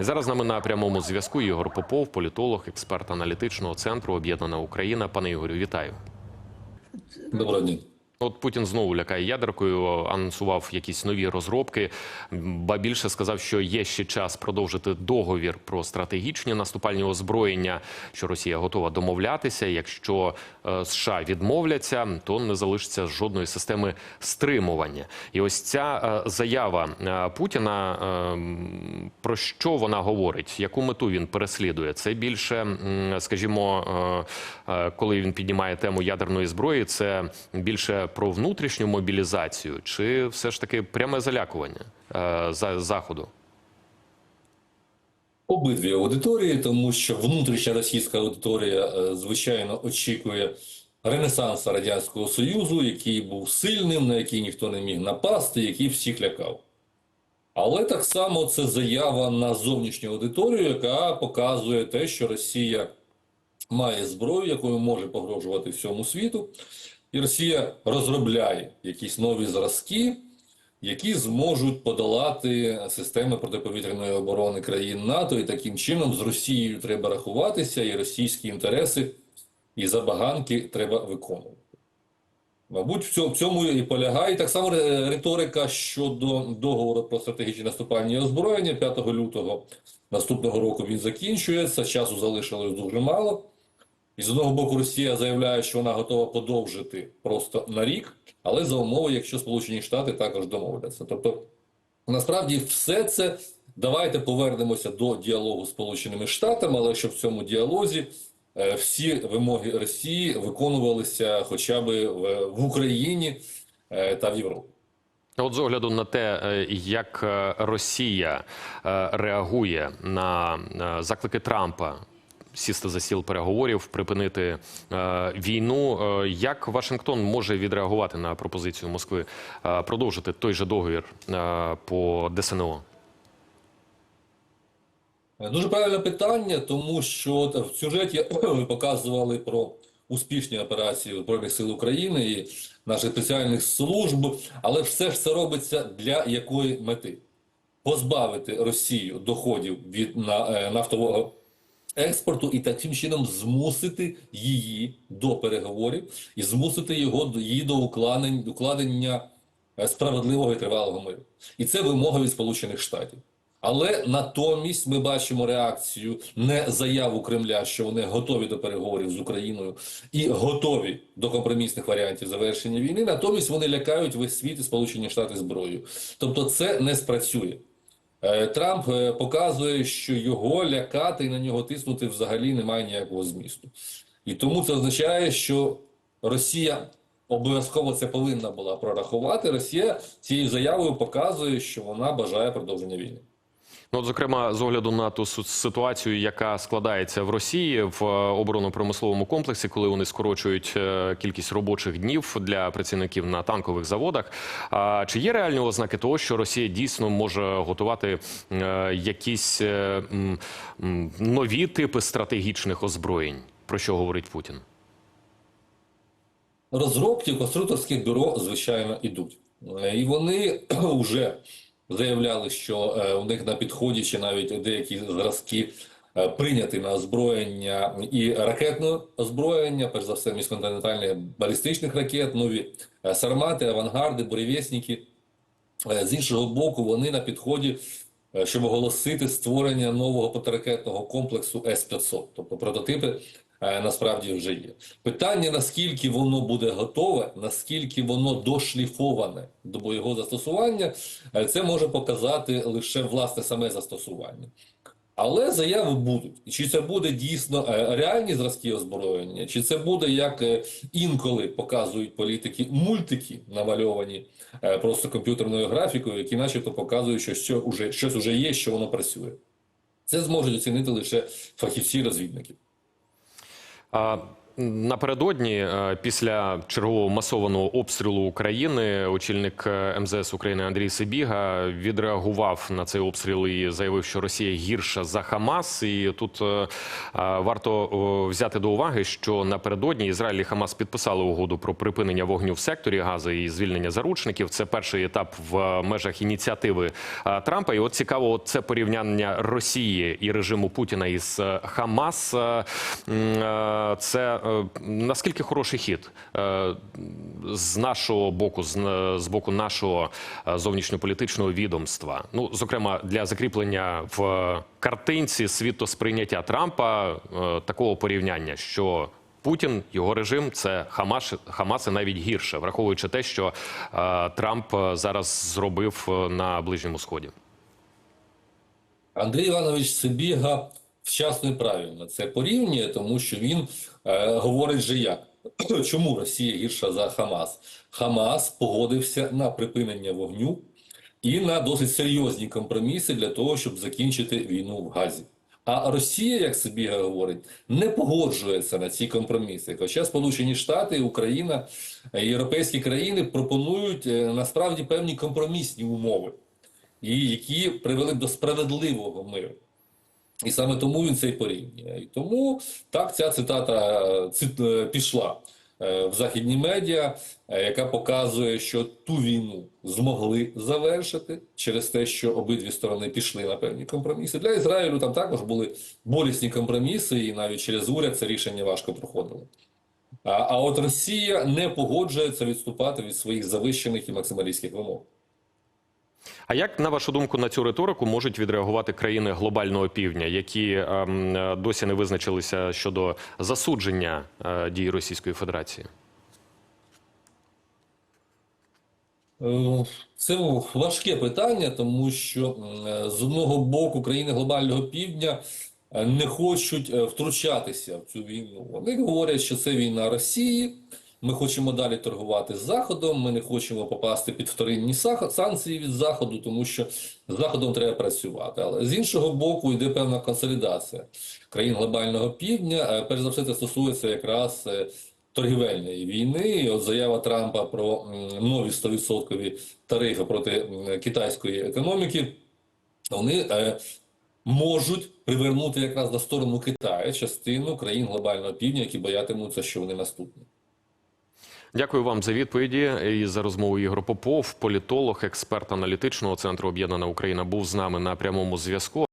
Зараз з нами на прямому зв'язку Ігор Попов, політолог, експерт аналітичного центру Об'єднана Україна. Пане Ігорю, вітаю. Доброго дня. От Путін знову лякає ядеркою, анонсував якісь нові розробки. Ба більше сказав, що є ще час продовжити договір про стратегічні наступальні озброєння, що Росія готова домовлятися. Якщо е, США відмовляться, то не залишиться жодної системи стримування. І ось ця е, заява е, Путіна про що вона говорить, яку мету він переслідує? Це більше, скажімо, коли він піднімає тему ядерної зброї, це більше про внутрішню мобілізацію, чи все ж таки пряме залякування е, за заходу? Обидві аудиторії, тому що внутрішня російська аудиторія, е, звичайно, очікує ренесансу Радянського Союзу, який був сильним, на який ніхто не міг напасти, який всіх лякав. Але так само це заява на зовнішню аудиторію, яка показує те, що Росія має зброю, якою може погрожувати всьому світу, і Росія розробляє якісь нові зразки, які зможуть подолати системи протиповітряної оборони країн НАТО, і таким чином з Росією треба рахуватися, і російські інтереси і забаганки треба виконувати. Мабуть, в цьому, і полягає. Так само риторика щодо договору про стратегічні наступальні озброєння 5 лютого наступного року він закінчується. Часу залишилось дуже мало. І з одного боку, Росія заявляє, що вона готова подовжити просто на рік, але за умови, якщо Сполучені Штати також домовляться. Тобто, насправді, все це давайте повернемося до діалогу з Сполученими Штатами, але щоб в цьому діалозі е, всі вимоги Росії виконувалися хоча б в, в Україні е, та в Європі. От з огляду на те, е, як е, Росія е, реагує на е, заклики Трампа сісти за стіл переговорів, припинити е, війну, е, як Вашингтон може відреагувати на пропозицію Москви е, продовжити той же договір по ДСНО? Дуже правильне питання, тому що в сюжеті ви показували про успішні операції Збройних сил України і наших спеціальних служб, але все ж це робиться для якої мети? Позбавити Росію доходів від на- нафтового експорту і таким чином змусити її до переговорів і змусити його її до укладення е, справедливого і тривалого миру. І це вимога від Сполучених Штатів. Але натомість ми бачимо реакцію не заяву Кремля, що вони готові до переговорів з Україною і готові до компромісних варіантів завершення війни. Натомість вони лякають весь світ і Сполучені Штати зброєю. Тобто, це не спрацює. Е, Трамп е, показує, що його лякати і на нього тиснути взагалі немає ніякого змісту. І тому це означає, що Росія обов'язково це повинна була прорахувати. Росія цією заявою показує, що вона бажає продовження війни. Ну, от, зокрема, з огляду на ту ситуацію, яка складається в Росії в е, оборонно-промисловому комплексі, коли вони скорочують е, кількість робочих днів для працівників на танкових заводах. Чи є реальні ознаки того, що Росія дійсно може готувати е, якісь нові типи стратегічних озброєнь? Про що говорить Путін? Розробки конструкторських бюро, звичайно, ідуть. І вони вже заявляли, що е, у них на підході чи навіть деякі зразки е, прийняті на озброєння і ракетне озброєння, перш за все, міжконтинентальних балістичних ракет, нові е, сармати, авангарди, буревісники. Е, З іншого боку, вони на підході, щоб оголосити створення нового протиракетного комплексу С-500. Тобто прототипи насправді вже є. Питання, наскільки воно буде готове, наскільки воно дошліфоване до бойового застосування, е, це може показати лише власне саме застосування. Але заяви будуть. Чи це буде дійсно е, реальні зразки озброєння, чи це буде, як е, інколи показують політики, мультики, намальовані е, просто комп'ютерною графікою, які начебто показують, що, що уже, щось є, що воно працює. Це зможуть оцінити лише фахівці Uh, Напередодні, е, після чергового масованого обстрілу України, очільник е, МЗС України Андрій Сибіга відреагував на цей обстріл і заявив, що Росія гірша за Хамас. І тут е, варто взяти до уваги, що напередодні Ізраїль і Хамас підписали угоду про припинення вогню в секторі Гази і звільнення заручників. Це перший етап в межах ініціативи Трампа. І от цікаво, це порівняння Росії і режиму Путіна із Хамас. Це наскільки хороший хід Е, з нашого боку, з, боку нашого е, зовнішньополітичного відомства. Ну, зокрема, для закріплення в картинці світосприйняття Трампа е, такого порівняння, що Путін, його режим це Хамас, Хамас і навіть гірше, враховуючи те, що е, Трамп е, зараз зробив е, на Ближньому Сході. Андрій Іванович Сибіга вчасно і правильно це порівнює, тому що він е, говорить же як. Чому Росія гірша за Хамас? Хамас погодився на припинення вогню і на досить серйозні компроміси для того, щоб закінчити війну в Газі. А Росія, як Сибіга говорить, не погоджується на ці компроміси. Хоча Сполучені Штати, Україна, європейські країни пропонують е, насправді певні компромісні умови і які привели до справедливого миру. І саме тому він це і порівнює. І тому так ця цитата е, пішла е, в західні медіа, е, яка показує, що ту війну змогли завершити через те, що обидві сторони пішли на певні компроміси. Для Ізраїлю там також були болісні компроміси, і навіть через уряд це рішення важко проходило. А, а от Росія не погоджується відступати від своїх завищених і максималістських вимог. А як на вашу думку на цю риторику можуть відреагувати країни глобального півдня, які ем, е, досі не визначилися щодо засудження е, дій Російської Федерації? Е, Це важке питання, тому що з одного боку країни глобального півдня не хочуть втручатися в цю війну. Вони говорять, що це війна Росії. Ми хочемо далі торгувати з Заходом. Ми не хочемо попасти під вторинні санкції від Заходу, тому що з Заходом треба працювати. Але з іншого боку йде певна консолідація країн глобального півдня. Е, Перш за все, це стосується якраз е, торгівельної війни. І От заява Трампа про нові 100% тарифи проти китайської економіки. Вони е, можуть привернути якраз на сторону Китаю частину країн глобального півдня, які боятимуться, що вони наступні. Дякую вам за відповіді і за розмову. Ігор Попов, політолог, експерт аналітичного центру Об'єднана Україна, був з нами на прямому зв'язку.